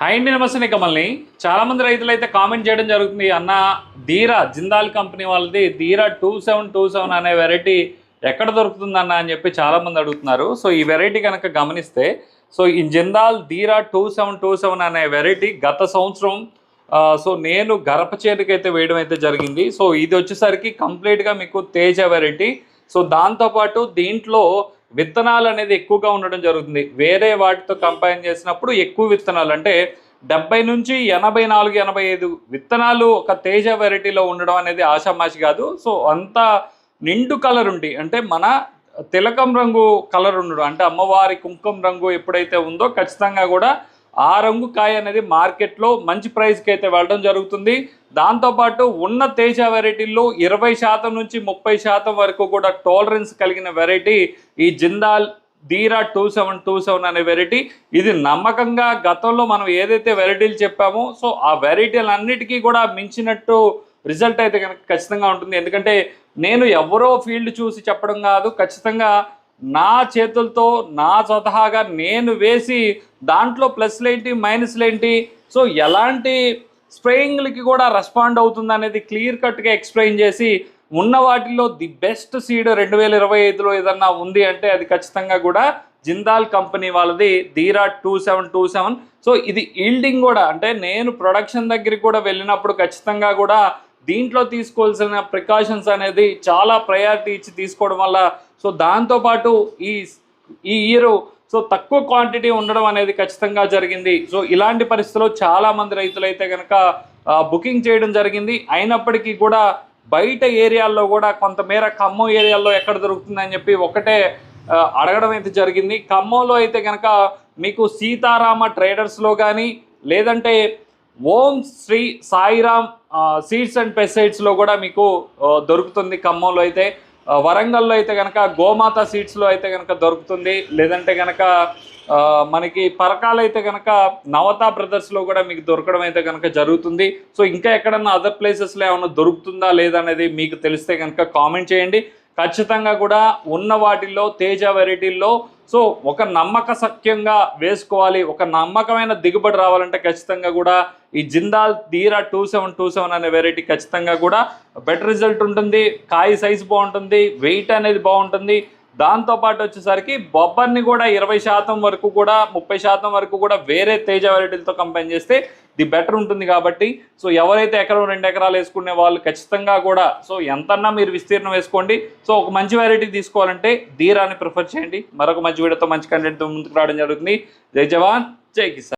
Hi అండి నమస్తే కమల్ని. చాలా రైతులు అయితే కామెంట్ చేయడం జరుగుతుంది అన్న ధీరా జిందాల్ కంపెనీ వాళ్ళది Dheera two seven two seven అనే వెరైటీ ఎక్కడ దొరుకుతుంది అన్న అని చెప్పి చాలామంది అడుగుతున్నారు. సో ఈ వెరైటీ కనుక గమనిస్తే సో ఈ Jindal Dheera two seven two seven అనే వెరైటీ గత సంవత్సరం సో నేను గరప చేతికైతే వేయడం అయితే జరిగింది. సో ఇది వచ్చేసరికి కంప్లీట్గా మీకు తేజ వెరైటీ. సో దాంతోపాటు దీంట్లో విత్తనాలు అనేది ఎక్కువగా ఉండడం జరుగుతుంది. వేరే వాటితో కంపేర్ చేసినప్పుడు ఎక్కువ విత్తనాలు. అంటే డెబ్బై నుంచి ఎనభై నాలుగు ఎనభై ఐదు విత్తనాలు ఒక తేజ వెరైటీలో ఉండడం అనేది ఆషామాషి కాదు. సో అంత నిండు కలర్ ఉండి అంటే మన తిలకం రంగు కలర్ ఉండడం. అంటే అమ్మవారి కుంకుమ రంగు ఎప్పుడైతే ఉందో ఖచ్చితంగా కూడా ఆ రంగు కాయ అనేది మార్కెట్లో మంచి ప్రైస్కి అయితే వెళ్ళడం జరుగుతుంది. దాంతోపాటు ఉన్న తేజ వెరైటీల్లో ఇరవై శాతం నుంచి ముప్పై శాతం వరకు కూడా టాలరెన్స్ కలిగిన వెరైటీ ఈ Jindal Dheera two seven two seven అనే వెరైటీ. ఇది నమ్మకంగా గతంలో మనం ఏదైతే వెరైటీలు చెప్పామో సో ఆ వెరైటీలు అన్నిటికీ కూడా మించినట్టు రిజల్ట్ అయితే కనుక ఖచ్చితంగా ఉంటుంది. ఎందుకంటే నేను ఎవరో ఫీల్డ్ చూసి చెప్పడం కాదు ఖచ్చితంగా నా చేతులతో నా స్వతహాగా నేను వేసి దాంట్లో ప్లస్లు ఏంటి మైనస్లు ఏంటి సో ఎలాంటి స్ప్రేయింగ్లకి కూడా రెస్పాండ్ అవుతుంది అనేది క్లియర్ కట్గా ఎక్స్ప్లెయిన్ చేసి ఉన్న వాటిలో ది బెస్ట్ సీడ్ రెండు వేల ఇరవై ఐదులో ఏదన్నా ఉంది అంటే అది ఖచ్చితంగా కూడా జిందాల్ కంపెనీ వాళ్ళది Dheera two seven two seven. So ఇది ఈల్డింగ్ కూడా అంటే నేను ప్రొడక్షన్ దగ్గరికి కూడా వెళ్ళినప్పుడు ఖచ్చితంగా కూడా దీంట్లో తీసుకోవాల్సిన ప్రికాషన్స్ అనేది చాలా ప్రయారిటీ ఇచ్చి తీసుకోవడం వల్ల సో దాంతోపాటు ఈ ఈ ఇయర్ సో తక్కువ క్వాంటిటీ ఉండడం అనేది ఖచ్చితంగా జరిగింది. సో ఇలాంటి పరిస్థితుల్లో చాలామంది రైతులు అయితే కనుక బుకింగ్ చేయడం జరిగింది. అయినప్పటికీ కూడా బయట ఏరియాల్లో కూడా కొంతమేర ఖమ్మం ఏరియాల్లో ఎక్కడ దొరుకుతుందని చెప్పి ఒకటే అడగడం అయితే జరిగింది. ఖమ్మంలో అయితే కనుక మీకు సీతారామ ట్రేడర్స్లో కానీ లేదంటే ఓం శ్రీ సాయిరామ్ సీడ్స్ అండ్ పెస్టిసైడ్స్లో కూడా మీకు దొరుకుతుంది ఖమ్మంలో అయితే. వరంగల్లో అయితే కనుక గోమాత సీడ్స్లో అయితే కనుక దొరుకుతుంది. లేదంటే కనుక మనకి పరకాలు అయితే కనుక నవతా బ్రదర్స్లో కూడా మీకు దొరకడం అయితే కనుక జరుగుతుంది. సో ఇంకా ఎక్కడన్నా అదర్ ప్లేసెస్లో ఏమైనా దొరుకుతుందా లేదా అనేది మీకు తెలిస్తే కనుక కామెంట్ చేయండి. ఖచ్చితంగా కూడా ఉన్న వాటిల్లో తేజ వెరైటీల్లో సో ఒక నమ్మక సఖ్యంగా వేసుకోవాలి ఒక నమ్మకమైన దిగుబడి రావాలంటే ఖచ్చితంగా కూడా ఈ Jindal Dheera two seven two seven అనే వెరైటీ ఖచ్చితంగా కూడా బెటర్ రిజల్ట్ ఉంటుంది కాయ సైజ్ బాగుంటుంది వెయిట్ అనేది బాగుంటుంది. దాంతోపాటు వచ్చేసరికి బొబ్బర్ని కూడా ఇరవై శాతం వరకు కూడా ముప్పై శాతం వరకు కూడా వేరే తేజ వెరైటీలతో కంపేర్ చేస్తే ది బెటర్ ఉంటుంది కాబట్టి సో ఎవరైతే ఎకరం రెండు ఎకరాలు వేసుకునే వాళ్ళు ఖచ్చితంగా కూడా సో ఎంతన్నా మీరు విస్తీర్ణం వేసుకోండి. సో ఒక మంచి వెరైటీ తీసుకోవాలంటే ధీరాన్ని ప్రిఫర్ చేయండి. మరొక మంచి వీడియోతో మంచి కంటెంట్తో ముందుకు రావడం జరుగుతుంది. జై జవాన్ జై కిసాన్.